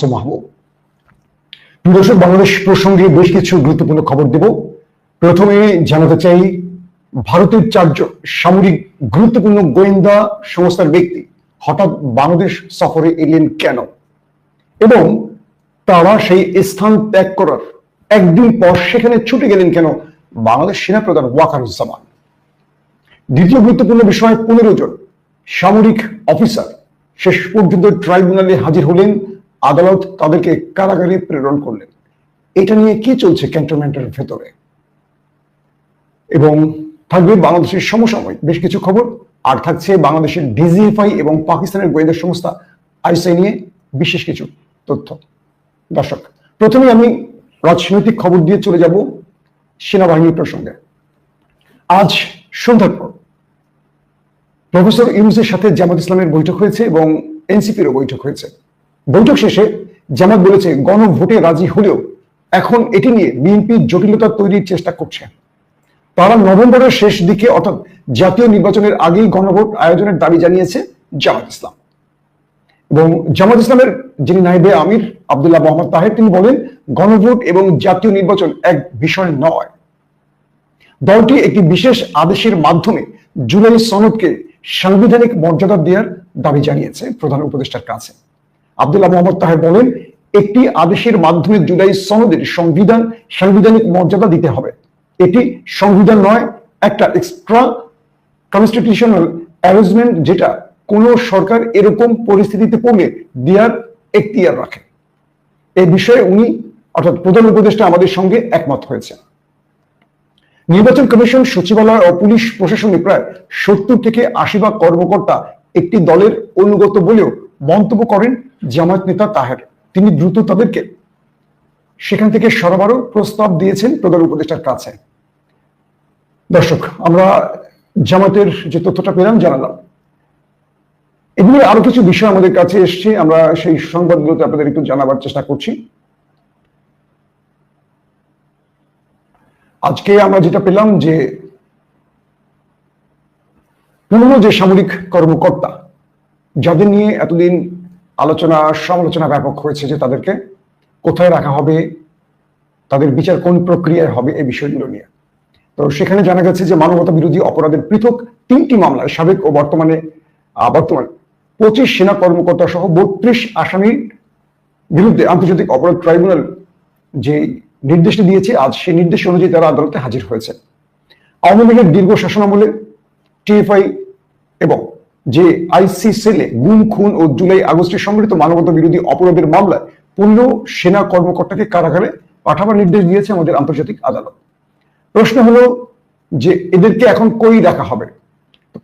আসো মাহবুব দর্শক, বাংলাদেশ প্রসঙ্গে বেশ কিছু গুরুত্বপূর্ণ খবর দেব। প্রথমে জানাতে চাই, ভারতের চারজন সামরিক গুরুত্বপূর্ণ গোয়েন্দা সংস্থার ব্যক্তি হঠাৎ বাংলাদেশ সফরে এলেন কেন? এবং তারা সেই স্থান ত্যাগ করার একদিন পর সেখানে ছুটে গেলেন কেন বাংলাদেশ সেনা সেনাপ্রধান ওয়াকারুজ্জামান দ্বিতীয় গুরুত্বপূর্ণ বিষয়, পনেরো জন সামরিক অফিসার শেষ পর্যন্ত ট্রাইব্যুনালে হাজির হলেন আদালত তাদেরকে কারাগারে প্রেরণ করলেন। এটা নিয়ে কি চলছে ক্যান্টনমেন্টের ভেতরে? এবং থাকবে বাংলাদেশের সমসাময়িক। বেশ কিছু খবর। আর থাকছে বাংলাদেশের ডিজিএফআই এবং পাকিস্তানের গোয়েন্দা সংস্থা আইসআই নিয়ে বিশেষ কিছু তথ্য। দর্শক, প্রথমে আমি রাজনৈতিক খবর দিয়ে চলে যাব সেনাবাহিনীর প্রসঙ্গে। আজ সন্ধ্যার পর প্রফেসর ইউনুসের সাথে জামাত ইসলামের বৈঠক হয়েছে এবং এনসিপিরও বৈঠক হয়েছে। বৈঠক শেষে জামাত বলেছে গণভোটে রাজি হলেও এখন এটি নিয়ে বিএনপি জটিলতা তৈরির চেষ্টা করছে। তারা নভেম্বরের শেষ দিকে অর্থাৎ জাতীয় নির্বাচনের আগেই গণভোট আয়োজনের দাবি জানিয়েছে জামাত ইসলাম। এবং জামাত ইসলামের যিনি নাইবে আমির আবদুল্লাহ মোহাম্মদ তাহের, তিনি বলেন, গণভোট এবং জাতীয় নির্বাচন এক বিষয় নয়। দলটি একটি বিশেষ আদেশের মাধ্যমে জুলাই সনদকে সাংবিধানিক মর্যাদা দেওয়ার দাবি জানিয়েছে প্রধান উপদেষ্টার কাছে। আবদুল্লাহ মোহাম্মদ তাহের বলেন, একটি আদেশের মাধ্যমে জুলাই সনদের সংবিধান সাংবিধানিক মর্যাদা দিতে হবে। এটি সংবিধান নয়, একটা এক্সট্রা কনস্টিটিউশনাল অ্যারেঞ্জমেন্ট যেটা কোন সরকার এরকম পরিস্থিতিতে পড়লে দেওয়ার এখতিয়ার রাখে। এই বিষয়ে উনি, অর্থাৎ প্রধান উপদেষ্টা আমাদের সঙ্গে একমত হয়েছে নির্বাচন কমিশন, সচিবালয় ও পুলিশ প্রশাসনে প্রায় সত্তর থেকে আশি ভাগ কর্মকর্তা একটি দলের অনুগত বলেও মন্তব্য করেন জামায়াত নেতা তাহের। তিনি দ্রুত তাদেরকে সেখান থেকে সরবরাহ প্রস্তাব দিয়েছেন প্রধান উপদেষ্টার কাছে। দর্শক, আমরা জামাতের যে তথ্যটা পেলাম, জানালাম। এগুলো আরও কিছু বিষয় আমাদের কাছে এসছে, আমরা সেই সংবাদগুলোতে আপনাদের একটু জানাবার চেষ্টা করছি। আজকে আমরা যেটা পেলাম যে পুরনো যে সামরিক কর্মকর্তা যাদের নিয়ে এতদিন আলোচনা, সমালোচনা ব্যাপক হয়েছে যে তাদেরকে কোথায় রাখা হবে, তাদের বিচার কোন প্রক্রিয়ায় হবে এই বিষয়গুলো নিয়ে। তো সেখানে জানা গেছে যে মানবতা বিরোধী অপরাধের পৃথক তিনটি মামলায় সাবেক ও বর্তমানে বর্তমানে পঁচিশ সেনা কর্মকর্তা সহ বত্রিশ আসামির বিরুদ্ধে আন্তর্জাতিক অপরাধ ট্রাইব্যুনাল যে নির্দেশটি দিয়েছে, আজ সেই নির্দেশ অনুযায়ী তারা আদালতে হাজির হয়েছে। আওয়ামী লীগের দীর্ঘ শাসনামলে টিএফআই এবং যে আইসি সেলে গুম, খুন ও জুলাই আগস্টে সংঘটিত মানবতা বিরোধী অপরাধের মামলায় পনেরো সেনা কর্মকর্তাকে কারাগারে পাঠাবার নির্দেশ দিয়েছে আমাদের আন্তর্জাতিক আদালত। প্রশ্ন হলো যে এদেরকে এখন কই রাখা হবে?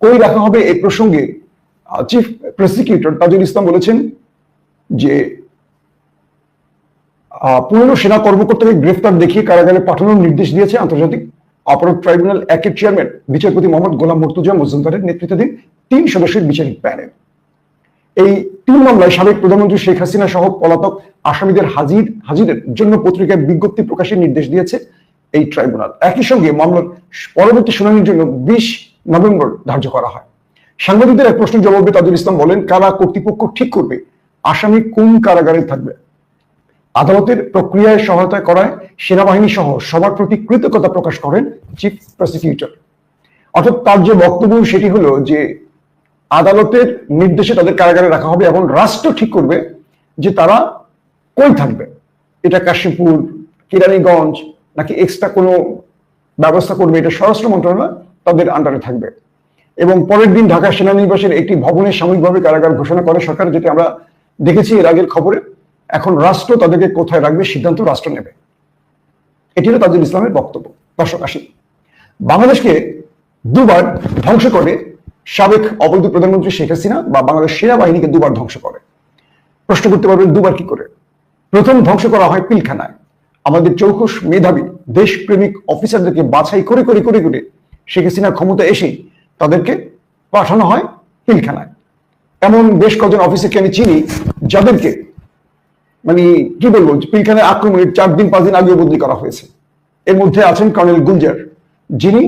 কই রাখা হবে এই প্রসঙ্গে চিফ প্রসিকিউটর তাজুল ইসলাম বলেছেন যে পুরনো সেনা কর্মকর্তাকে গ্রেফতার দেখিয়ে কারাগারে পাঠানোর নির্দেশ দিয়েছে আন্তর্জাতিক অপরাধ ট্রাইব্যুনাল একের চেয়ারম্যান বিচারপতি মোহাম্মদ গোলাম মর্তুজা মজুমদারের নেতৃত্বাধীন তিন সদস্যের বিচারিক প্যানেল। এই তিন মামলায় সাবেক প্রধানমন্ত্রী শেখ হাসিনা সহ পলাতক আসামিদের হাজির হাজিরের জন্য পত্রিকায় বিজ্ঞপ্তি প্রকাশের নির্দেশ দিয়েছে এই ট্রাইব্যুনাল। একই সঙ্গে মামলার পরবর্তী শুনানির জন্য বিশ নভেম্বর ধার্য করা হয়। সাংবাদিকদের এক প্রশ্নের জবাবে তাজুল ইসলাম বলেন, কারা কর্তৃপক্ষ ঠিক করবে? আসামি কোন কারাগারে থাকবে? আদালতের প্রক্রিয়ায় সহায়তা করায় সেনাবাহিনী সহ সবার প্রতি কৃতজ্ঞতা প্রকাশ করেন চিফ প্রসিকিউটর। অর্থাৎ তার যে বক্তব্য, সেটি হলো যে আদালতের নির্দেশে তাদের কারাগারে রাখা হবে এবং রাষ্ট্র ঠিক করবে যে তারা কই থাকবে। এটা কাশীপুর, কিরানীগঞ্জ নাকি এক্সট্রা কোনো ব্যবস্থা করবে, এটা স্বরাষ্ট্র মন্ত্রণালয় তাদের আন্ডারে থাকবে। এবং পরের দিন ঢাকা সেনানিবাসের একটি ভবনে সাময়িকভাবে কারাগার ঘোষণা করে সরকার, যেটি আমরা দেখেছি এর আগের খবরে। এখন রাষ্ট্র তাদেরকে কোথায় রাখবে সিদ্ধান্ত রাষ্ট্র নেবে। এটি হলো তাজুল ইসলামের বক্তব্য। দর্শক, আসি। বাংলাদেশকে দুবার ধ্বংস করে সাবেক অবৈধ প্রধানমন্ত্রী শেখ হাসিনা বা বাংলাদেশ সেনাবাহিনীকে দুবার ধ্বংস করে। প্রশ্ন করতে পারবেন, দুবার কি করে? প্রথম ধ্বংস করা হয় পিলখানায়। আমাদের চৌখুশ মেধাবী, দেশপ্রেমিক অফিসারদেরকে বাছাই করে করে করে করে শেখ হাসিনা ক্ষমতা এসেই তাদেরকে পাঠানো হয় পিলখানায়। এমন বেশ কজন অফিসারকে আমি চিনি যাদেরকে মানে কি বলব পিলখানায় আক্রমণের চার দিন, পাঁচ দিন আগেও বদলি করা হয়েছে। এর মধ্যে আছেন কর্নেল গুলজার। যিনি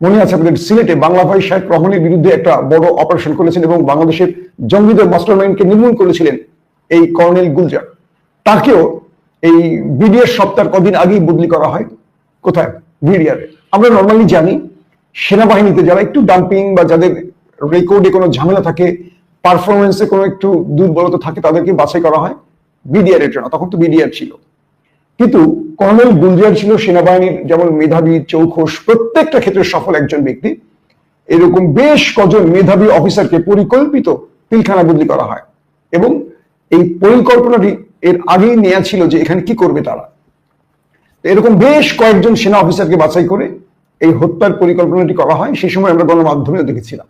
মনে আছে আপনাদের সিলেটে বাংলা ভাই শাহেদ রহমানের বিরুদ্ধে একটা বড় অপারেশন করেছেন এবং বাংলাদেশের জঙ্গিদের মাস্টার মাইন্ডকে নির্মূল করেছিলেন এই কর্নেল গুলজার। তাকেও এই বিডিআর সপ্তাহ কদিন আগেই বদলি করা হয়। কোথায়? বিডিআর। আমরা নর্মালি জানি, সেনাবাহিনীতে যারা একটু ডাম্পিং বা যাদের রেকর্ডে কোনো ঝামেলা থাকে পারফরমেন্সে কোনো একটু দুর্বলতা থাকে, তাদেরকে বাছাই করা হয়। বিডিআর এর জন্য, তখন তো বিডিআর ছিল। কিন্তু কর্নেল গুলজার ছিল সেনাবাহিনীর যেমন মেধাবী, চৌখোশ, প্রত্যেকটা ক্ষেত্রে সফল একজন ব্যক্তি। এরকম বেশ কজন মেধাবী অফিসারকে পরিকল্পিত পিলখানা বদলি করা হয়। এবং এই পরিকল্পনাটি এর আগেই নেওয়া ছিল যে এখানে কি করবে তারা। এরকম বেশ কয়েকজন সেনা অফিসারকে বাছাই করে এই হত্যার পরিকল্পনাটি করা হয়। সেই সময় আমরা গণমাধ্যমেও দেখেছিলাম।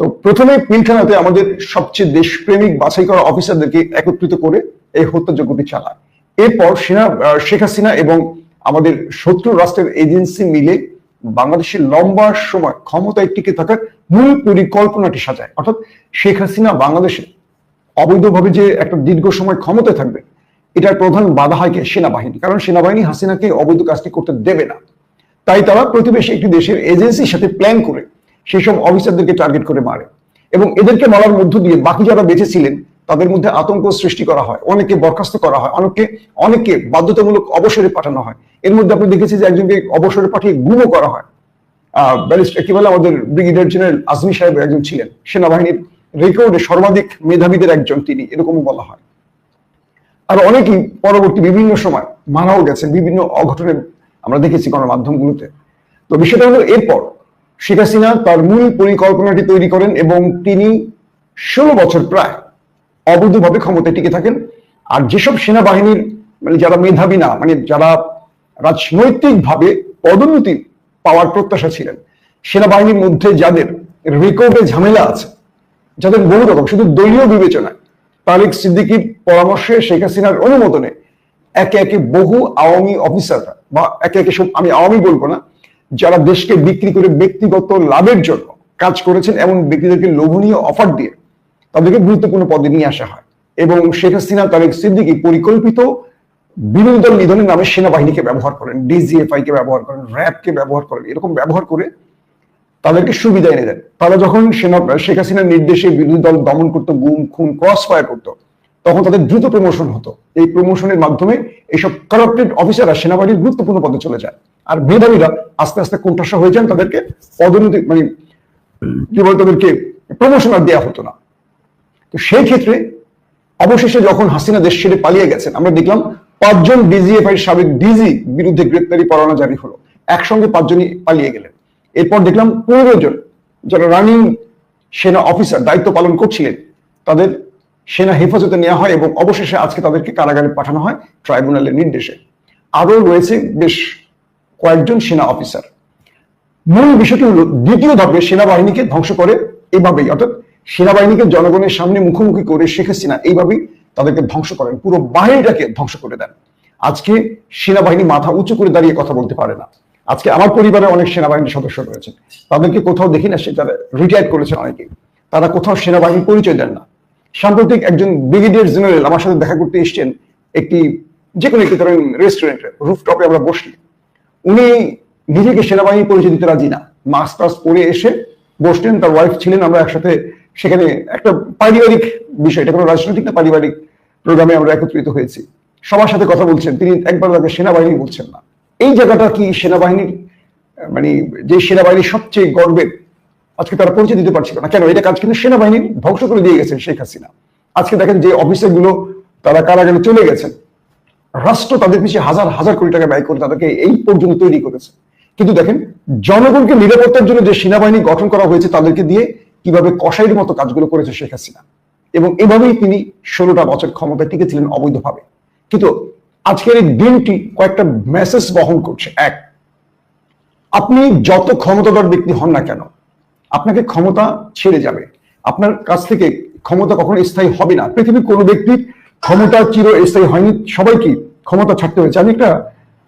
তো প্রথমে পিলখানাতে আমাদের সবচেয়ে দেশপ্রেমিক বাছাই করা অফিসারদেরকে একত্রিত করে এই হত্যাযজ্ঞটি চালায়। এরপর সেনা শেখ হাসিনা এবং আমাদের শত্রু রাষ্ট্রের এজেন্সি মিলে বাংলাদেশের লম্বা সময় ক্ষমতায় টিকে থাকার মূল পরিকল্পনাটি সাজায়। অর্থাৎ শেখ হাসিনা বাংলাদেশে অবৈধভাবে যে একটা দীর্ঘ সময় ক্ষমতায় থাকবে, এটার প্রধান বাধা হয় কে? সেনাবাহিনী। কারণ সেনাবাহিনী হাসিনাকে অবৈধ কাজটি করতে দেবে না। তাই তারা প্রতিবেশী একটি দেশের এজেন্সির সাথে প্ল্যান করে সেই সব অফিসারদেরকে টার্গেট করে মারে। এবং এদেরকে মারার মধ্য দিয়ে বাকি যারা বেঁচে ছিলেন তাদের মধ্যে আতঙ্ক সৃষ্টি করা হয়। অনেকে বরখাস্ত করা হয়। অনেকে অনেকে বাধ্যতামূলক অবসরে পাঠানো হয়। এর মধ্যে আপনি দেখেছি যে একজনকে অবসরে পাঠিয়ে গুমও করা হয়। ব্যারিস্টার, কি বলে আমাদের ব্রিগেডিয়ার জেনারেল আজমি সাহেব একজন ছিলেন। সেনাবাহিনীর রেকর্ডে সর্বাধিক মেধাবীদের একজন তিনি, এরকমও বলা হয়। আর অনেকেই পরবর্তী বিভিন্ন সময় মারাও গেছেন বিভিন্ন অঘটনে আমরা দেখেছি গণমাধ্যমগুলোতে। তো বিষয়টা হলো এরপর শেখ হাসিনা তার মূল পরিকল্পনাটি তৈরি করেন এবং তিনি ষোলো বছর প্রায় অবৈধভাবে ক্ষমতায় টিকে থাকেন। আর যেসব সেনাবাহিনীর মানে যারা মেধাবী না মানে যারা রাজনৈতিকভাবে পদোন্নতি পাওয়ার প্রত্যাশা ছিলেন, সেনাবাহিনীর মধ্যে যাদের রেকর্ডে ঝামেলা আছে, যাদের বহু রকম, শুধু দলীয় বিবেচনায়, তারেক সিদ্দিকির পরামর্শে শেখ হাসিনার অনুমোদনে একে একে বহু আওয়ামী অফিসাররা বা একে একে সব, আমি আওয়ামী বলব না যারা দেশকে বিক্রি করে ব্যক্তিগত লাভের জন্য কাজ করেছেন এমন ব্যক্তিদেরকে লোভনীয় অফার দিয়ে তাদেরকে গুরুত্বপূর্ণ পদে নিয়ে আসা হয় এবং শেখ হাসিনা, তারেক সিদ্দিকি পরিকল্পিত বিরোধী দল নিধনের নামে সেনাবাহিনীকে ব্যবহার করেন ডিজিএফআই কে ব্যবহার করেন, র্যাবকে ব্যবহার করেন, এরকম ব্যবহার করে তাদেরকে সুবিধা এনে দেন। তারা যখন সেনা, শেখ হাসিনার নির্দেশে বিরোধী দল দমন করতো, গুম, খুন ক্রস ফায়ার করতো তখন তাদের দ্রুত প্রমোশন হতো। এই প্রমোশনের মাধ্যমে এইসব কারাপ্টেড অফিসাররা সেনাবাহিনীর গুরুত্বপূর্ণ পদে চলে যায়। আর মেধাবীরা আস্তে আস্তে কোণঠাসা হয়ে যান, তাদেরকে পদোন্নতি মানে কি বলে তাদেরকে প্রমোশন আর দেওয়া হতো না। তো সেই ক্ষেত্রে অবশেষে যখন হাসিনা দেশ ছেড়ে পালিয়ে গেছেন, আমরা দেখলাম পাঁচজন ডিজিএফআই সাবেক ডিজি বিরুদ্ধে গ্রেপ্তারি পরোয়ানা জারি হলো। একসঙ্গে পাঁচজনই পালিয়ে গেলেন। এরপর দেখলাম পনেরো জন যারা রানিং সেনা অফিসার দায়িত্ব পালন করছিলেন, তাদের সেনা হেফাজতে নেওয়া হয় এবং অবশেষে আজকে তাদেরকে কারাগারে পাঠানো হয় ট্রাইব্যুনালের নির্দেশে। আরও রয়েছে বেশ কয়েকজন সেনা অফিসার। মূল বিষয়টি হলো, দ্বিতীয় ধাপে সেনাবাহিনীকে ধ্বংস করে এভাবেই, অর্থাৎ সেনাবাহিনীকে জনগণের সামনে মুখোমুখি করে শেখ হাসিনা এইভাবেই তাদেরকে ধ্বংস করেন, পুরো বাহিনীটাকে ধ্বংস করে দেন। আজকে সেনাবাহিনী মাথা উঁচু করে দাঁড়িয়ে কথা বলতে পারে না। আজকে আমার পরিবারে অনেক সেনাবাহিনীর সদস্য রয়েছেন তাদেরকে কোথাও দেখি না, সে তারা রিটায়ার করেছে অনেকে তারা কোথাও সেনাবাহিনীর পরিচয় দেন না। সাম্প্রতিক একজন ব্রিগেডিয়ার জেনারেল আমার সাথে দেখা করতে এসছেন একটি যে কোনো একটি ধরেন রেস্টুরেন্টে রুফটপে আমরা বসলি। উনি নিজেকে সেনাবাহিনী পরিচয় দিতে রাজি না। মাস্ক টাস্ক পরে এসে বসলেন, তার ওয়াইফ ছিলেন, আমরা একসাথে সেখানে একটা পারিবারিক বিষয়, এটা কোনো রাজনৈতিক না, পারিবারিক প্রোগ্রামে আমরা একত্রিত হয়েছি। সবার সাথে কথা বলছেন, তিনি একবার তাকে সেনাবাহিনী বলছেন না। এই জায়গাটা কি সেনাবাহিনীর মানে যে সেনাবাহিনীর সবচেয়ে গর্বের আজকে তারা পরিচয় দিতে পারছিল না। কেন? এটা কাজ কিন্তু সেনাবাহিনী ধ্বংস করে দিয়ে গেছেন শেখ হাসিনা। আজকে দেখেন যে অফিসারগুলো তারা কারাগারে চলে গেছেন। রাষ্ট্র তাদের পিছিয়ে হাজার হাজার কোটি টাকা ব্যয় করে তাদেরকে এই পর্যন্ত তৈরি করেছে। কিন্তু দেখেন, জনগণকে নিরাপত্তার জন্য যে সেনাবাহিনী গঠন করা হয়েছে, তাদেরকে দিয়ে কীভাবে কষাইয়ের মতো কাজগুলো করেছে শেখ হাসিনা। এবং এভাবেই তিনি ষোলোটা বছর ক্ষমতায় টিকেছিলেন অবৈধভাবে। কিন্তু আজকের এই দিনটি কয়েকটা মেসেজ বহন করছে। এক, আপনি যত ক্ষমতাধর ব্যক্তি হন না কেন আপনাকে ক্ষমতা ছেড়ে যাবে। আপনার কাছ থেকে ক্ষমতা কখনো স্থায়ী হবে না। পৃথিবীর কোনো ব্যক্তির ক্ষমতা চির স্থায়ী হয়নি। সবাইকে ক্ষমতা ছাড়তে হয়েছে? আমি একটা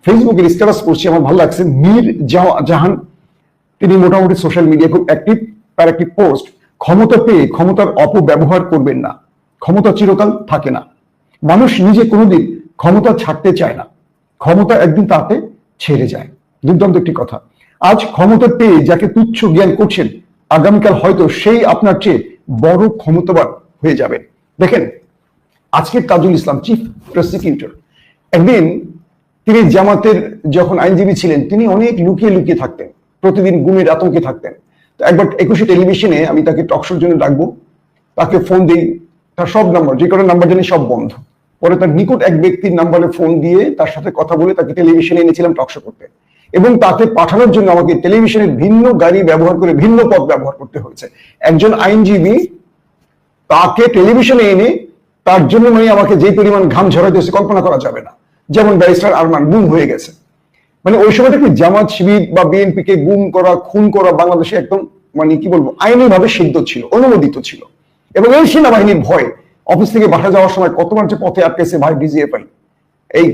ফেসবুকের স্ট্যাটাস করছি, আমার ভালো লাগছে। মীর জাহান, তিনি মোটামুটি সোশ্যাল মিডিয়া খুব অ্যাক্টিভ তার একটি পোস্ট ক্ষমতা পেয়ে ক্ষমতার অপব্যবহার করবেন না। ক্ষমতা চিরকাল থাকে না। মানুষ নিজে কোনোদিন ক্ষমতা ছাড়তে চায় না। ক্ষমতা একদিন তাতে ছেড়ে যায়। দুর্দান্ত একটি কথা। আজ ক্ষমতা পেয়ে যাকে তুচ্ছ জ্ঞান করছেন আগামীকাল হয়তো সেই আপনার চেয়ে বড় ক্ষমতাবান হয়ে যাবে দেখেন আজকের তাজুল ইসলাম চিফ প্রসিকিউটর। একদিন তিনি জামাতের যখন আইনজীবী ছিলেন, তিনি অনেক লুকিয়ে লুকিয়ে থাকতেন, প্রতিদিন গুমের আতঙ্কে থাকতেন। তো একবার একুশে টেলিভিশনে আমি তাকে টকশোর জন্য ডাকবো, তাকে ফোন দিই, তার সব নাম্বার যে কোনো নাম্বার জানি সব বন্ধ। পরে তার নিকট এক ব্যক্তির নাম্বারে ফোন দিয়ে তার সাথে কথা বলে তাকে টেলিভিশনে এনেছিলাম টকশো করতে। এবং তাকে পাঠানোর জন্য আমাকে টেলিভিশনের ভিন্ন গাড়ি ব্যবহার করে ভিন্ন পথ ব্যবহার করতে হয়েছে। একজন আইনজীবী তাকে টেলিভিশনে এনে তার জন্য মানে আমাকে যে পরিমাণ ঘাম ঝরাইতে হয়েছে কল্পনা করা যাবে না। যেমন ব্যারিস্টার আরমান, গুম হয়ে গেছে। মানে ওই সময় থেকে জামাত শিবির বা বিএনপি কে গুম করা, খুন করা বাংলাদেশে একদম মানে কি বলব আইনি ভাবে সিদ্ধ ছিল, অনুমোদিত ছিল। এবং এই সেনাবাহিনীর ভয়, অফিস থেকে বাসা যাওয়ার সময় কতবার যে পথে আটকেছে ভাই ডিজিএফআই এই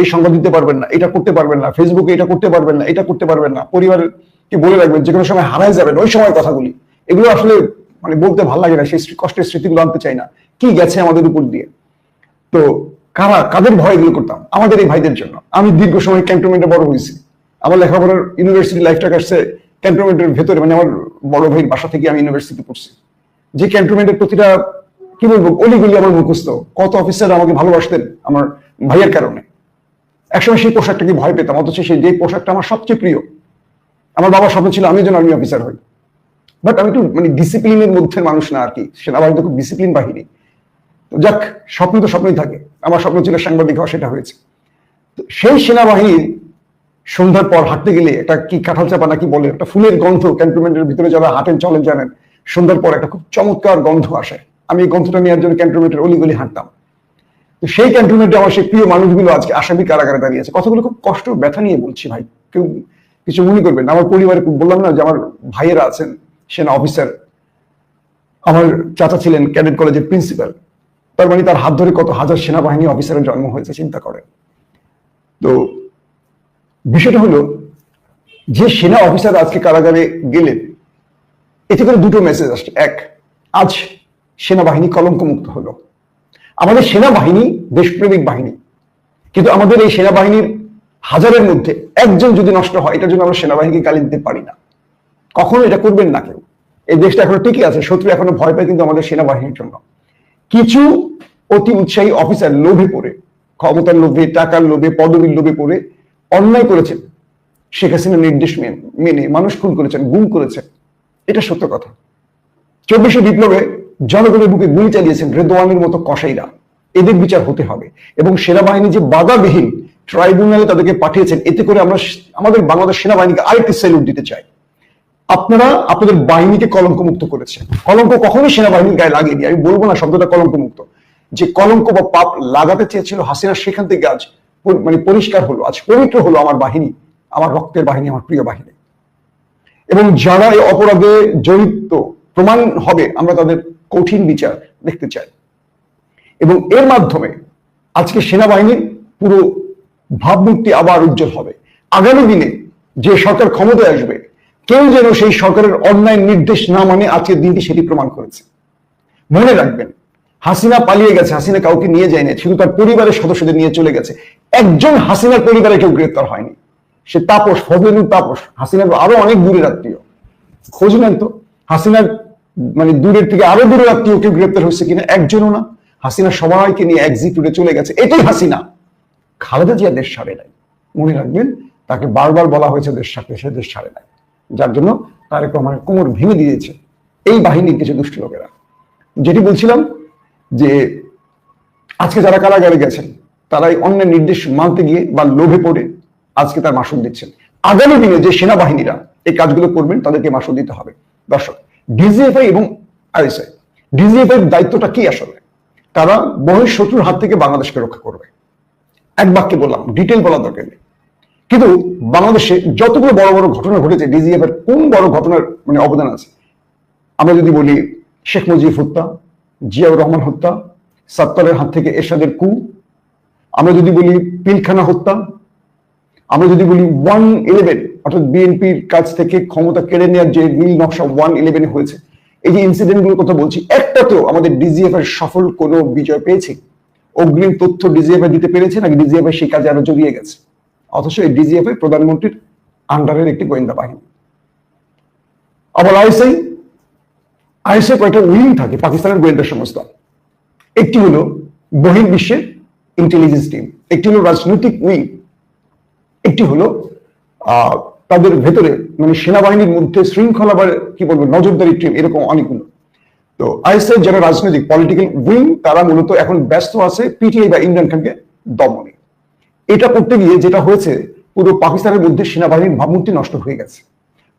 এই সংবাদ দিতে পারবেন না, এটা করতে পারবেন না ফেসবুকে এটা করতে পারবেন না, এটা করতে পারবেন না, পরিবারের কি বলে রাখবেন যে কোনো সময় হারাই যাবেন, ওই সময় কথাগুলি। এগুলো আসলে মানে বলতে ভালো লাগে না, সেই কষ্টের স্মৃতিগুলো আনতে চাই না। কি গেছে আমাদের উপর দিয়ে? তো কারা, কাদের ভয় এগুলো করতাম? আমাদের এই ভাইদের জন্য। আমি দীর্ঘ সময় ক্যান্টনমেন্টে বড় হয়েছি। আমার লেখাপড়ার ইউনিভার্সিটি লাইফটা কাটছে ক্যান্টনমেন্টের ভেতরে মানে আমার বড় ভাইয়ের বাসা থেকে আমি ইউনিভার্সিটি পড়ছি। যে ক্যান্টনমেন্টের প্রতিটা, কি বলব, অলিগুলি আমার মুখস্থ। কত অফিসার আমাকে ভালোবাসতেন আমার ভাইয়ের কারণে। একসময় সেই পোশাকটাকে ভয় পেতাম? অথচ সেই যে পোশাকটা আমার সবচেয়ে প্রিয়। আমার বাবার স্বপ্ন ছিল আমি যেন আর্মি অফিসার হই। বাট আমি একটু মানে ডিসিপ্লিনের মধ্যে মানুষ না আর কি। সেনাবাহিনী খুব ডিসিপ্লিন বাহিনী। তো যাক, স্বপ্ন তো স্বপ্নই থাকে। আমার স্বপ্ন ছিল সাংবাদিক হওয়া, সেটা হয়েছে। সেই সেনাবাহিনীর সন্ধ্যার পর হাঁটতে গেলে একটা কি কাঁঠাল চাপা নাকি বলে, একটা ফুলের গন্ধ ক্যান্টনমেন্টের ভিতরে যারা হাঁটেন, চলেন, জানেন, সন্ধ্যার পর একটা খুব চমৎকার গন্ধ আসে। আমি এই গন্ধটা নেওয়ার জন্য ক্যান্টনমেন্টের অলিগলি হাঁটতাম। তো সেই ক্যান্টনমেন্টে আমার সেই প্রিয় মানুষগুলো আজকে আসামি কারাগারে দাঁড়িয়ে আছে। কথাগুলো খুব কষ্ট, ব্যথা নিয়ে বলছি ভাই। কেউ কিছু মনে করবেন আমার পরিবারে বললাম না যে আমার ভাইয়েরা আছেন সেনা অফিসার আমার চাচা ছিলেন ক্যাডেট কলেজের প্রিন্সিপাল তার মানে তার হাত ধরে কত হাজার সেনাবাহিনী অফিসারের জন্ম হয়েছে, চিন্তা করেন। তো বিষয়টা হলো, যে সেনা অফিসার আজকে কারাগারে গেলেন, এতে করে দুটো মেসেজ আসছে। এক, আজ সেনাবাহিনী কলঙ্কমুক্ত হলো। আমাদের সেনাবাহিনী দেশপ্রেমিক বাহিনী। কিন্তু আমাদের এই সেনাবাহিনীর হাজারের মধ্যে একজন যদি নষ্ট হয়, এটার জন্য আমরা সেনাবাহিনীকে গালি দিতে পারি না। কখনো এটা করবেন না কেউ। এই দেশটা এখনও ঠিকই আছে, শত্রু এখনও ভয় পায় কিন্তু আমাদের সেনাবাহিনীর জন্য। কিছু অতি উৎসাহী অফিসার লোভে পড়ে, ক্ষমতার লোভে, টাকার লোভে, পদবীর লোভে পড়ে অন্যায় করেছেন। শেখ হাসিনার নির্দেশ মেনে মানুষ খুন করেছেন, গুম করেছেন। এটা সত্য কথা। চব্বিশে বিপ্লবে জনগণের বুকে গুলি চালিয়েছেন রেদওয়ানের মতো কসাইরা। এদের বিচার হতে হবে। এবং সেনাবাহিনী যে বাধাবিহীন ট্রাইব্যুনালে তাদেরকে পাঠিয়েছেন, এতে করে আমরা আমাদের বাংলাদেশ সেনাবাহিনীকে আরেকটি স্যালুট দিতে চাই। আপনারা আপনাদের বাহিনীকে কলঙ্ক মুক্ত করেছেন। কলঙ্ক কখনোই সেনাবাহিনীর গায়ে লাগিয়ে আমি বলব না শব্দটা কলঙ্ক মুক্ত যে কলঙ্ক বা পাপ লাগাতে চেয়েছিল হাসিনা, সেখান থেকে আজ মানে পরিষ্কার হলো, আজ পবিত্র হলো আমার বাহিনী, আমার রক্তের বাহিনী, আমার প্রিয় বাহিনী। এবং যারা এই অপরাধে জড়িত, প্রমাণ হবে, আমরা তাদের কঠিন বিচার দেখতে চাই এবং এর মাধ্যমে আজকে সেনাবাহিনীর পুরো ভাবমূর্তি আবার উজ্জ্বল হবে। আগামী দিনে যে সরকার ক্ষমতায় আসবে, কেউ যেন সেই সরকারের অন্যায় নির্দেশ না মানে আজকের দিনটি সেটি প্রমাণ করেছে। মনে রাখবেন, হাসিনা পালিয়ে গেছে, হাসিনা কাউকে নিয়ে যায়নি শুধু তার পরিবারের সদস্যদের নিয়ে চলে গেছে। একজন হাসিনার পরিবারে কেউ গ্রেপ্তার হয়নি। সে তাপস, ফজলুল তাপস, হাসিনার আরও অনেক দূরের আত্মীয়। খোঁজ নেন তো, হাসিনার মানে দূরের থেকে আরও দূরের আত্মীয় কেউ গ্রেপ্তার হয়েছে কিনা একজনও না। হাসিনা সবাইকে নিয়ে এক্সিকিউটে চলে গেছে। এটাই হাসিনা। খালেদা জিয়া দেশ ছাড়ে নাই। মনে রাখবেন, তাকে বারবার বলা হয়েছে দেশ ছাড়তে, সে দেশ ছাড়ে নাই। যার জন্য তারেক রহমানের কোমর ভেঙে দিয়েছে এই বাহিনীর কিছু দুষ্ট লোকেরা। যেটি বলছিলাম যে, আজকে যারা কারাগারে গেছেন তারা এই অন্যের নির্দেশ মানতে গিয়ে বা লোভে পড়ে আজকে তার মাসুল দিচ্ছেন। আগামী দিনে যে সেনাবাহিনীরা এই কাজগুলো করবেন, তাদেরকে মাসুল দিতে হবে। দর্শক ডিজিএফআই এবং আইএসআই ডিজিএফআই দায়িত্বটা কি আসলে? তারা বহির শত্রুর হাত থেকে বাংলাদেশকে রক্ষা করবে। এক বাক্যে বললাম ডিটেল বলা দরকার নেই। কিন্তু বাংলাদেশে যতগুলো বড় বড় ঘটনা ঘটেছে ডিজিএফ এর কোন বড় ঘটনার মানে অবদান আছে? আমরা যদি বলি, শেখ মুজিব হত্যা, জিয়াউর রহমান হত্যা সাত্তারের হাত থেকে এরশাদের কু। আমরা যদি বলি, পিলখানা হত্যা আমরা যদি বলি ওয়ান ইলেভেন অর্থাৎ বিএনপির কাছ থেকে ক্ষমতা কেড়ে নেওয়ার যে নীল নকশা ওয়ান ইলেভেনে হয়েছে, এই যে ইনসিডেন্টগুলোর কথা বলছি, একটাতেও আমাদের ডিজিএফ এর সফল কোনো বিজয় পেয়েছে? অগ্রিম তথ্য ডিজিএফ দিতে পেরেছে নাকি ডিজিএফ সেই কাজে আরও জড়িয়ে গেছে? অথচ এই ডিজিএফ প্রধানমন্ত্রীর আন্ডারের একটি গোয়েন্দা বাহিনী। আবার আইএসআই আইএসআই কয়েকটা উইং থাকে, পাকিস্তানের গোয়েন্দা সংস্থা। একটি হলো বহির্বিশ্বের ইন্টেলিজেন্স টিম একটি হলো রাজনৈতিক উইং একটি হলো তাদের ভেতরে মানে সেনাবাহিনীর মধ্যে শৃঙ্খলা বা কি বলব, নজরদারি টিম এরকম অনেকগুলো তো আইএসআই যারা রাজনৈতিক পলিটিক্যাল উইং তারা মূলত এখন ব্যস্ত আছে, পিটিআই বা ইমরান খানকে দমনে। এটা করতে গিয়ে যেটা হয়েছে, পুরো পাকিস্তানের মধ্যে সেনাবাহিনীর ভাবমূর্তি নষ্ট হয়ে গেছে।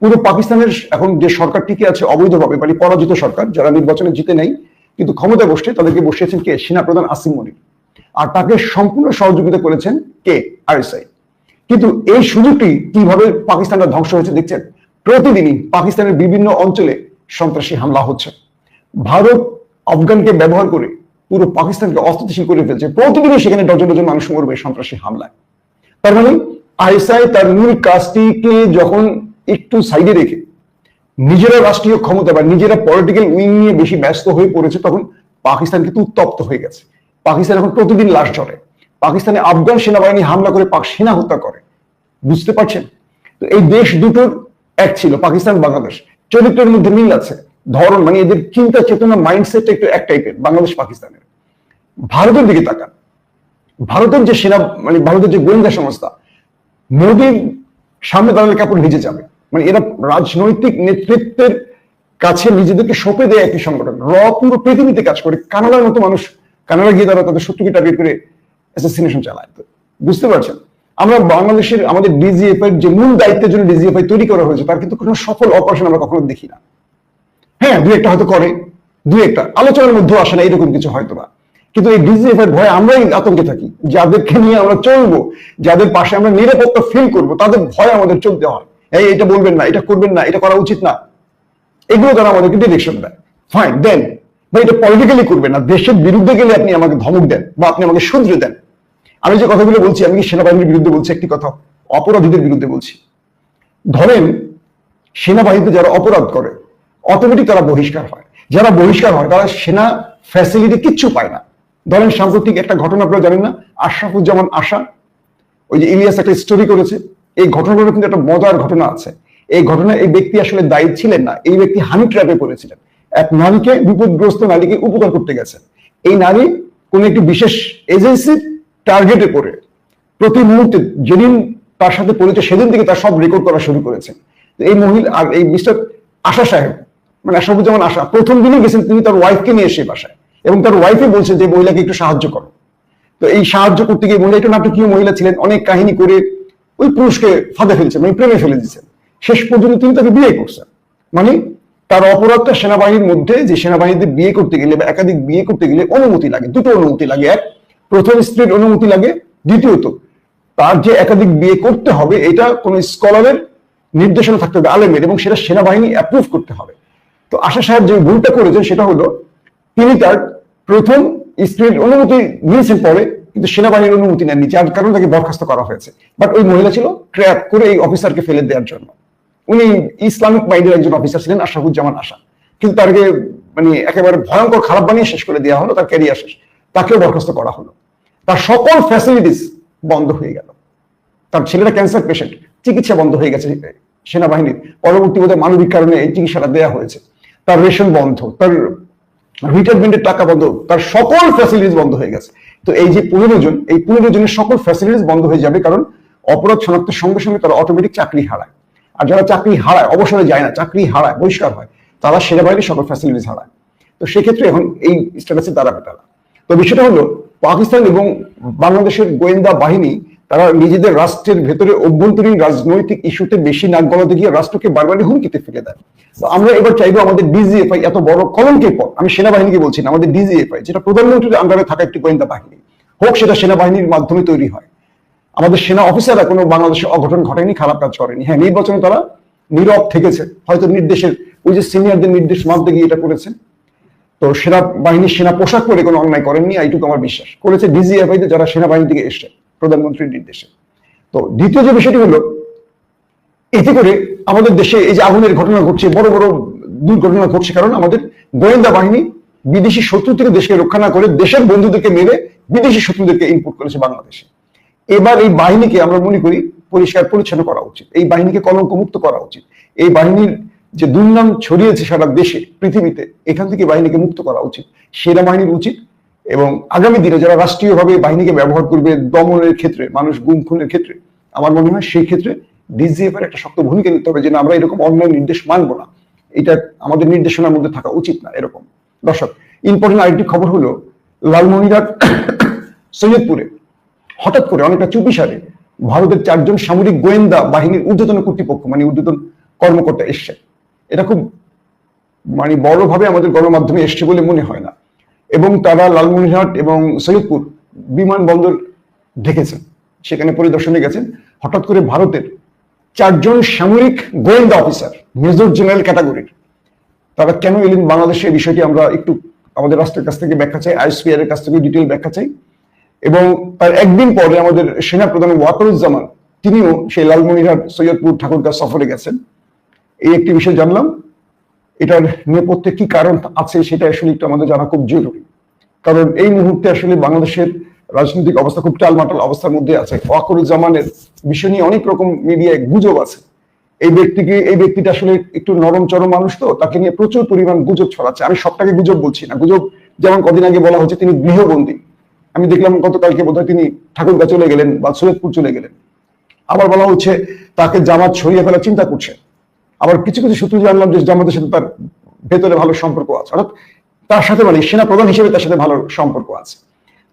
পুরো পাকিস্তানের এখন যে সরকার টিকে আছে, অবৈধভাবে মানে পরাজিত সরকার, যারা নির্বাচনে জিতে নেই, কিন্তু ক্ষমতায় বসছে তাদেরকে বসিয়েছেন কে? সেনাপ্রধান আসিম মনির। আর তাকে সম্পূর্ণ সহযোগিতা করেছেন কে? আরএসআই কিন্তু এই সুযোগটি কীভাবে পাকিস্তানটা ধ্বংস হয়েছে দেখছেন? প্রতিদিনই পাকিস্তানের বিভিন্ন অঞ্চলে সন্ত্রাসী হামলা হচ্ছে। ভারত আফগানকে ব্যবহার করে পুরো পাকিস্তানকে অস্থিতিশীল করে ফেলছে। প্রতিদিনই সেখানে ডজন ডজন মানুষ মরবে সন্ত্রাসী হামলায়। তার মানে আইএসআই তার মূল কাজটিকে যখন একটু সাইডে রেখে নিজেরা রাষ্ট্রীয় ক্ষমতা বা নিজেরা পলিটিক্যাল উইং নিয়ে বেশি ব্যস্ত হয়ে পড়েছে, তখন পাকিস্তান কিন্তু উত্তপ্ত হয়ে গেছে। পাকিস্তান এখন প্রতিদিন লাশ ঝরে। পাকিস্তানে আফগান সেনাবাহিনী হামলা করে পাক সেনা হত্যা করে। বুঝতে পারছেন? তো এই দেশ দুটোর এক ছিল, পাকিস্তান, বাংলাদেশ। চরিত্রের মধ্যে মিল আছে, ধরন মানে এদের চিন্তা, চেতনা মাইন্ডসেট একটু এক টাইপের বাংলাদেশ, পাকিস্তানের। ভারতের দিকে তাকান। ভারতের যে সেনা মানে ভারতের যে গোয়েন্দা সংস্থা, মোদীর সামনে দাঁড়ালে কাপড় ভিজে যাবে। মানে এরা রাজনৈতিক নেতৃত্বের কাছে নিজেদেরকে সঁপে দেয় একটি সংগঠন। র পুরো পৃথিবীতে কাজ করে, কানাডার মতো মানুষ, কানাডা গিয়ে তারা তাদের শত্রুকে টার্গেট করে অ্যাসাসিনেশন চালায়। তো বুঝতে পারছেন? আমরা বাংলাদেশের আমাদের ডিজিএফআই যে মূল দায়িত্বের জন্য ডিজিএফআই তৈরি করা হয়েছে, তার কিন্তু কোনো সফল অপারেশন আমরা কখনো দেখি না। হ্যাঁ দু একটা হয়তো করে দু একটা। আলোচনার মধ্যেও আসে না, এরকম কিছু হয়তো না কিন্তু এই ডিজিএফ এর ভয়ে আমরাই আতঙ্কে থাকি, যাদেরকে নিয়ে আমরা চলবো, যাদের পাশে আমরা নিরাপত্তা ফিল করব, তাদের ভয়ে আমাদের চলতে হয়। এই, এটা বলবেন না, এটা করবেন না, এটা করা উচিত না। এগুলো তারা আমাদেরকে ডিরেকশন দেয়। ফাইন দেন বা এটা পলিটিক্যালি করবেন না। দেশের বিরুদ্ধে গেলে আপনি আমাকে ধমক দেন, বা আপনি আমাকে শুধরে দেন। আমি যে কথাগুলো বলছি, আমি কি সেনাবাহিনীর বিরুদ্ধে বলছি একটি কথা? অপরাধীদের বিরুদ্ধে বলছি। ধরেন, সেনাবাহিনীতে যারা অপরাধ করে অটোমেটিক তারা বহিষ্কার হয়। যারা বহিষ্কার হয়, তারা সেনা ফ্যাসিলিটি কিচ্ছু পায় না। ধরেন, সাম্প্রতিক একটা ঘটনা আপনারা জানেন না? আশরাফুজ্জামান আশা, ওই যে ইলিয়াস একটা স্টোরি করেছে। এই ঘটনাগুলো কিন্তু একটা মজার ঘটনা আছে। এই ঘটনা এই ব্যক্তি আসলে দায়ী ছিলেন না। এই ব্যক্তি হানি ট্র্যাপে পড়েছিলেন। এক নারীকে, বিপদগ্রস্ত নারীকে উপকার করতে গেছেন এই নারী কোন একটি বিশেষ এজেন্সির টার্গেটে পড়ে প্রতি মুহূর্তে যেদিন তার সাথে পরিচয়, সেদিন থেকে তার সব রেকর্ড করা শুরু করেছেন। এই মহিলা, আর এই মিস্টার আশা সাহেব মানে আশরাফুজ্জামান আশা, প্রথম দিনই গেছেন তিনি তার ওয়াইফকে নিয়ে এসে বাসায় এবং তার ওয়াইফে বলছে যে মহিলাকে একটু সাহায্য করো। তো এই সাহায্য করতে গিয়ে মহিলা একটু নাটকীয় মহিলা ছিলেন, অনেক কাহিনী করে ওই পুরুষকে ফাঁদে ফেলছেন মানে প্রেমে ফেলে দিচ্ছেন শেষ পর্যন্ত তিনি তাকে বিয়ে করছেন। মানে তার অপরাধটা সেনাবাহিনীর মধ্যে, যে সেনাবাহিনীতে বিয়ে করতে গেলে বা একাধিক বিয়ে করতে গেলে অনুমতি লাগে, দুটো অনুমতি লাগে। এক প্রথম স্ত্রীর অনুমতি লাগে, দ্বিতীয়ত তার যে একাধিক বিয়ে করতে হবে, এটা কোন স্কলারের নির্দেশনা থাকতে হবে, আলেমের, এবং সেটা সেনাবাহিনী অ্যাপ্রুভ করতে হবে। তো আশা সাহেব যে ভুলটা করেছেন সেটা হলো, তিনি তার প্রথম স্ত্রীর অনুমতি নিয়েছেন পরে, কিন্তু সেনাবাহিনীর অনুমতি নেননি, যার কারণে তাকে বরখাস্ত করা হয়েছে। বাট ওই মহিলা ছিল ট্র্যাপ করে এই অফিসারকে ফেলে দেওয়ার জন্য। উনি ইসলামিক মাইন্ডের একজন অফিসার ছিলেন আশরাফুজ্জামান আশা। কিন্তু তাকে মানে একেবারে ভয়ঙ্কর খারাপ বানিয়ে শেষ করে দেওয়া হলো, তার ক্যারিয়ার শেষ। তাকেও বরখাস্ত করা হলো। তার সকল ফ্যাসিলিটিস বন্ধ হয়ে গেল। তার ছেলেটা ক্যান্সার পেশেন্ট চিকিৎসা বন্ধ হয়ে গেছে সেনাবাহিনীর। পরবর্তী বোধহয় মানবিক কারণে এই চিকিৎসাটা দেওয়া হয়েছে। তার রেশন বন্ধ, তার রিটায়ারমেন্টের টাকা বন্ধ, তার সকল ফ্যাসিলিটিস বন্ধ হয়ে গেছে। তো এই যে পনেরো জন এই পনেরো জনের সকল ফ্যাসিলিটিস বন্ধ হয়ে যাবে কারণ অপরাধ শনাক্তের সঙ্গে সঙ্গে তারা অটোমেটিক চাকরি হারায়। আর যারা চাকরি হারায়, অবসরে যায় না, চাকরি হারায়, বহিষ্কার হয়, তারা সেনাবাহিনীর সকল ফ্যাসিলিটিস হারায়। তো সেক্ষেত্রে এখন এই স্ট্যাটাসে দাঁড়াবে তারা। তো বিষয়টা হলো পাকিস্তান এবং বাংলাদেশের গোয়েন্দা বাহিনী, তারা নিজেদের রাষ্ট্রের ভেতরে অভ্যন্তরীণ রাজনৈতিক ইস্যুতে বেশি নাক গলাতে গিয়ে রাষ্ট্রকে বারবারই হুমকিতে ফেলে দেয়। আমরা এবার চাইব আমাদের ডিজিএফআই এত বড় কলঙ্কের পর, আমি সেনাবাহিনীকে বলছি না, আমাদের ডিজিএফআই যেটা প্রধানমন্ত্রীর আন্ডারে থাকা একটি গোয়েন্দা বাহিনী, হোক সেটা সেনাবাহিনীর মাধ্যমে তৈরি হয়। আমাদের সেনা অফিসাররা কোনো বাংলাদেশে অঘটন ঘটেনি, খারাপ কাজ করেনি। হ্যাঁ নির্বাচনে তারা নীরব থেকেছে, হয়তো নির্দেশের, ওই যে সিনিয়রদের নির্দেশ মানতে গিয়ে এটা করেছেন। তো সেনা বাহিনীর সেনা পোশাক পরে কোনো অন্যায় করেননি এইটুকু আমার বিশ্বাস। করেছে ডিজিএফআই তে যারা সেনাবাহিনী থেকে এসছে, প্রধানমন্ত্রীর নির্দেশে। তো দ্বিতীয় যে বিষয়টি হলো, এতে করে আমাদের দেশে এই যে আগুনের ঘটনা ঘটছে, বড় বড় দুর্ঘটনা ঘটছে, কারণ আমাদের গোয়েন্দা বাহিনী বিদেশি শত্রু থেকে দেশকে রক্ষা না করে দেশের বন্ধুদেরকে মেরে বিদেশি শত্রুদেরকে ইনপুট করেছে বাংলাদেশে। এবার এই বাহিনীকে আমরা মনে করি পরিষ্কার পরিচ্ছন্ন করা উচিত। এই বাহিনীকে কলঙ্ক মুক্ত করা উচিত। এই বাহিনীর যে দুর্নাম ছড়িয়েছে সারা দেশে, পৃথিবীতে, এখান থেকে বাহিনীকে মুক্ত করা উচিত। সেরা বাহিনীর উচিত এবং আগামী দিনে যারা রাষ্ট্রীয়ভাবে বাহিনীকে ব্যবহার করবে, দমনের ক্ষেত্রে, মানুষ গুম খুনের ক্ষেত্রে, আমার মনে হয় সেই ক্ষেত্রে ডিজিএফ এর একটা শক্ত ভূমিকা নিতে হবে যে আমরা এরকম অন্যায় নির্দেশ মানবো না। এটা আমাদের নির্দেশনার মধ্যে থাকা উচিত না এরকম। দর্শক ইম্পর্টেন্ট আরেকটি খবর হলো, লালমনিরহাট সৈয়দপুরে হঠাৎ করে অনেকটা চুপিসারে ভারতের চারজন সামরিক গোয়েন্দা বাহিনীর ঊর্ধ্বতন কর্তৃপক্ষ মানে ঊর্ধ্বতন কর্মকর্তা এসছে এটা খুব মানে বড়ভাবে আমাদের গণমাধ্যমে এসছে বলে মনে হয় না। এবং তারা লালমনিরহাট এবং সৈয়দপুর বিমানবন্দর দেখেছেন, সেখানে পরিদর্শনে গেছেন। হঠাৎ করে ভারতের চারজন সামরিক গোয়েন্দা অফিসার, মেজর জেনারেল ক্যাটাগরির, তারা কেন এলেন বাংলাদেশে? এই বিষয়টি আমরা একটু আমাদের রাষ্ট্রের কাছ থেকে ব্যাখ্যা চাই আইএসপিআর এর কাছ থেকে ডিটেল ব্যাখ্যা চাই। এবং তার একদিন পরে আমাদের সেনা প্রধান ওয়াকারুজ্জামান, তিনিও সেই লালমনিরহাট সৈয়দপুর ঠাকুরগাঁ সফরে গেছেন। এই একটি বিষয় জানলাম। এটার নেপথ্যে কি কারণ আছে সেটা আসলে একটু আমাদের জানা খুব জরুরি। কারণ এই মুহূর্তে আসলে বাংলাদেশের রাজনৈতিক অবস্থা খুব টালমাটাল অবস্থার মধ্যে আছে। ওয়াকরুজ্জামানের বিষয় নিয়ে অনেক রকম মিডিয়ায় গুজব আছে। এই ব্যক্তিকে, এই ব্যক্তিটা আসলে একটু নরম চরম মানুষ তো, তাকে নিয়ে প্রচুর পরিমাণ গুজব ছড়াচ্ছে। আমি সবটাকে গুজব বলছি না। গুজব যেমন কদিন আগে বলা হচ্ছে তিনি গৃহবন্দী। আমি দেখলাম গতকালকে বোধহয় তিনি ঠাকুরগা চলে গেলেন বা সৈয়দপুর চলে গেলেন। আবার বলা হচ্ছে তাকে জামাত ছড়িয়ে ফেলার চিন্তা করছে। আবার কিছু কিছু সূত্র জানলাম যে জামাতের সাথে তার ভেতরে ভালো সম্পর্ক আছে, অর্থাৎ তার সাথে মানে সেনা প্রধান হিসেবে তার সাথে ভালো সম্পর্ক আছে।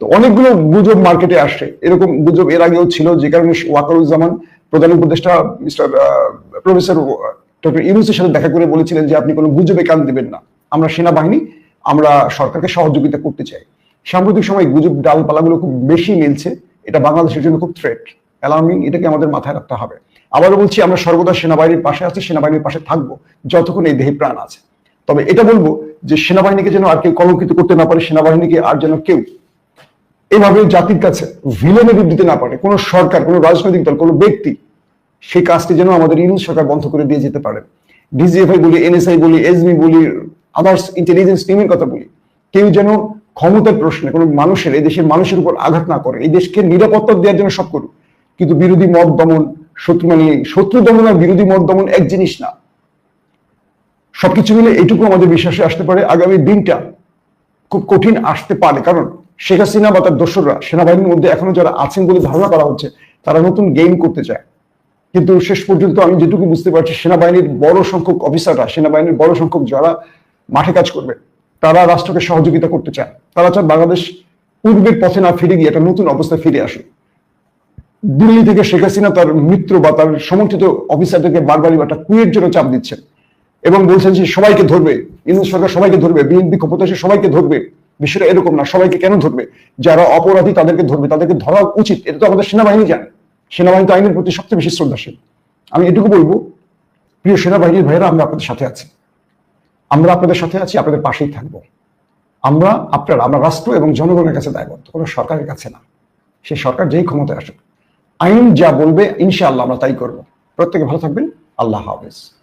তো অনেকগুলো গুজব মার্কেটে আসছে। এরকম গুজব এর আগেও ছিল যে কারণে ওয়াকারুজ্জামান প্রধান উপদেষ্টা মিস্টার প্রফেসর ডক্টর ইউনুসের সাথে দেখা করে বলেছিলেন যে আপনি কোনো গুজবে কান দিবেন না। আমরা সেনাবাহিনী, আমরা সরকারকে সহযোগিতা করতে চাই। সাম্প্রতিক সময় গুজব ডালপালাগুলো খুব বেশি মিলছে। এটা বাংলাদেশের জন্য খুব থ্রেট অ্যালার্মিং এটাকে আমাদের মাথায় রাখতে হবে। আবারও বলছি, আমরা সর্বদা সেনাবাহিনীর পাশে আছি, সেনাবাহিনীর পাশে থাকব, যতক্ষণ এই দেহে প্রাণ আছে। তবে এটা বলব যে সেনাবাহিনীকে যেন আর কেউ কলঙ্কিত করতে না পারে, সেনাবাহিনীকে আর যেন কেউ এভাবে জাতির কাছে ভিলেনে রূপ দিতে না পারে, কোনো সরকার, কোনো রাজনৈতিক দল, কোনো ব্যক্তি, সেই কাজটি যেন আমাদের ইউনিট সরকার বন্ধ করে দিয়ে যেতে পারে। ডিজিএফআই বলি এনএসআই বলি এসবি বলি আদার্স ইন্টেলিজেন্স টিমের কথা বলি, কেউ যেন ক্ষমতার প্রশ্নে কোনো মানুষের, এই দেশের মানুষের উপর আঘাত না করে, এই দেশকে নিরাপত্তা দেওয়ার জন্য সব করুক, কিন্তু বিরোধী মত দমন শত্রু মানে শত্রু দমন আর বিরোধী মত দমন এক জিনিস না। সবকিছু মিলে এটুকু আমাদের বিশ্বাসে আসতে পারে, আগামী দিনটা খুব কঠিন আসতে পারে। কারণ শেখ হাসিনা বা তার দোসররা সেনাবাহিনীর মধ্যে এখনও যারা আছেন বলে ধারণা করা হচ্ছে, তারা নতুন গেম করতে চায়। কিন্তু শেষ পর্যন্ত আমি যেটুকু বুঝতে পারছি, সেনাবাহিনীর বড় সংখ্যক অফিসাররা, সেনাবাহিনীর বড় সংখ্যক যারা মাঠে কাজ করবে, তারা রাষ্ট্রকে সহযোগিতা করতে চায়। তারা চান বাংলাদেশ পূর্বের পথে না ফিরে গিয়ে একটা নতুন অবস্থায় ফিরে আসে দিল্লি থেকে শেখ হাসিনা তার মিত্র বা তার সমর্থিত অফিসারদেরকে বারবারই একটা কুয়ের জন্য চাপ দিচ্ছেন। এবং বলছেন যে সবাইকে ধরবে, ইউনুস সরকার সবাইকে ধরবে, বিএনপি ক্ষমতাসী সবাইকে ধরবে। বিষয়টা এরকম না, সবাইকে কেন ধরবে? যারা অপরাধী তাদেরকে ধরবে, তাদেরকে ধরা উচিত, এটা তো আমাদের সেনাবাহিনী জানে। সেনাবাহিনী তো আইনের প্রতি সবচেয়ে বেশি শ্রদ্ধাশীল। আমি এটুকু বলব, প্রিয় সেনাবাহিনীর ভাইয়েরা, আমরা আপনাদের সাথে আছি। আমরা আপনাদের সাথে আছি, আপনাদের পাশেই থাকব। আমরা আপনারা, আমরা রাষ্ট্র এবং জনগণের কাছে দায়বদ্ধ, কোনো সরকারের কাছে না। সেই সরকার যেই ক্ষমতায় আসুক আইন যা বলবে ইনশাআল্লাহ আমরা তাই করব। প্রত্যেকে ভালো থাকবেন। আল্লাহ হাফেজ।